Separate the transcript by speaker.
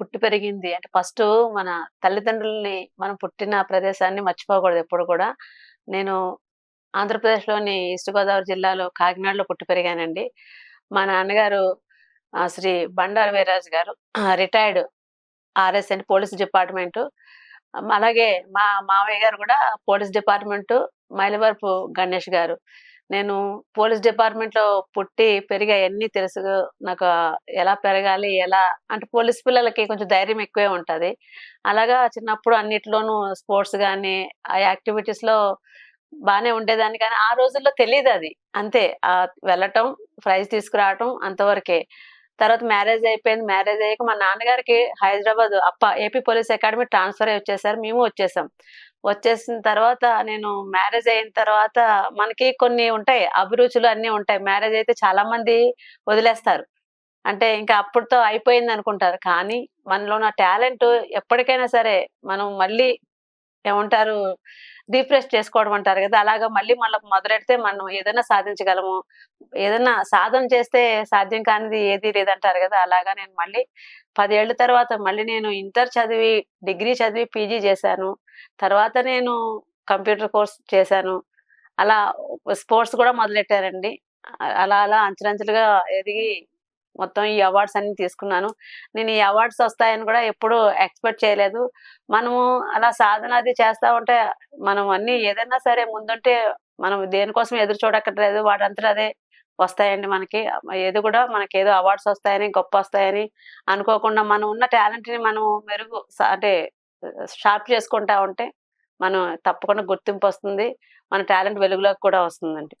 Speaker 1: పుట్టి పెరిగింది. అంటే ఫస్ట్ మన తల్లిదండ్రుల్ని మనం పుట్టిన ప్రదేశాన్ని మర్చిపోకూడదు ఎప్పుడు కూడా. నేను ఆంధ్రప్రదేశ్లోని ఈస్ట్ గోదావరి జిల్లాలో కాకినాడలో పుట్టి పెరిగానండి. మా నాన్నగారు ఆ, Shri Bandaru Viraj garu retired RS and police department. అలాగే మా మావయ్య గారు కూడా పోలీస్ డిపార్ట్మెంట్ మైలవరపు గణేష్ గారు. నేను పోలీస్ డిపార్ట్మెంట్లో పుట్టి పెరిగి అవన్నీ తెలుసు. నాకు ఎలా పెరగాలి ఎలా అంటే పోలీస్ పిల్లలకి కొంచెం ధైర్యం ఎక్కువే ఉంటది. అలాగా చిన్నప్పుడు అన్నిట్లోనూ స్పోర్ట్స్ కానీ ఆ యాక్టివిటీస్లో బాగానే ఉండేదాన్ని. కానీ ఆ రోజుల్లో తెలియదు అది అంతే. ఆ వెళ్ళటం ప్రైజ్ తీసుకురావటం అంతవరకే. తర్వాత మ్యారేజ్ అయిపోయింది. మ్యారేజ్ అయ్యాక మా నాన్నగారికి హైదరాబాద్ అప్ప ఏపీ పోలీస్ అకాడమీ ట్రాన్స్ఫర్ అయ్యి వచ్చేసారు. మేము వచ్చేసాం. వచ్చేసిన తర్వాత నేను మ్యారేజ్ అయిన తర్వాత మనకి కొన్ని ఉంటాయి అభిరుచులు అన్నీ ఉంటాయి. మ్యారేజ్ అయితే చాలా మంది వదిలేస్తారు. అంటే ఇంకా అప్పుడుతో అయిపోయింది అనుకుంటారు. కానీ మనలో ఉన్న టాలెంట్ ఎప్పటికైనా సరే మనం మళ్ళీ ఏమంటారు? డిప్రెస్ చేసుకోవడం అంటారు కదా! అలాగా మళ్ళీ మళ్ళీ మొదలెడితే మనం ఏదైనా సాధించగలము. ఏదైనా సాధన చేస్తే సాధ్యం కానిది ఏది లేదంటారు కదా! అలాగా నేను మళ్ళీ పదేళ్ళ తర్వాత మళ్ళీ నేను ఇంటర్ చదివి డిగ్రీ చదివి పీజీ చేశాను. తర్వాత నేను కంప్యూటర్ కోర్స్ చేశాను. అలా స్పోర్ట్స్ కూడా మొదలెట్టారండి. అలా అలా అంచెలంచెలుగా ఎదిగి మొత్తం ఈ అవార్డ్స్ అన్ని తీసుకున్నాను. నేను ఈ అవార్డ్స్ వస్తాయని కూడా ఎప్పుడూ ఎక్స్పెక్ట్ చేయలేదు. మనము అలా సాధన అది చేస్తా ఉంటే మనం అన్ని ఏదైనా సరే ముందుంటే మనం దేనికోసం ఎదురు చూడక్కర్లేదు. వాటంతా అదే వస్తాయండి మనకి. ఏది కూడా మనకి ఏదో అవార్డ్స్ వస్తాయని గొప్ప వస్తాయని అనుకోకుండా మనం ఉన్న టాలెంట్ని మనం మెరుగు అంటే షార్ప్ చేసుకుంటా ఉంటే మనం తప్పకుండా గుర్తింపు వస్తుంది. మన టాలెంట్ వెలుగులోకి కూడా వస్తుందండి.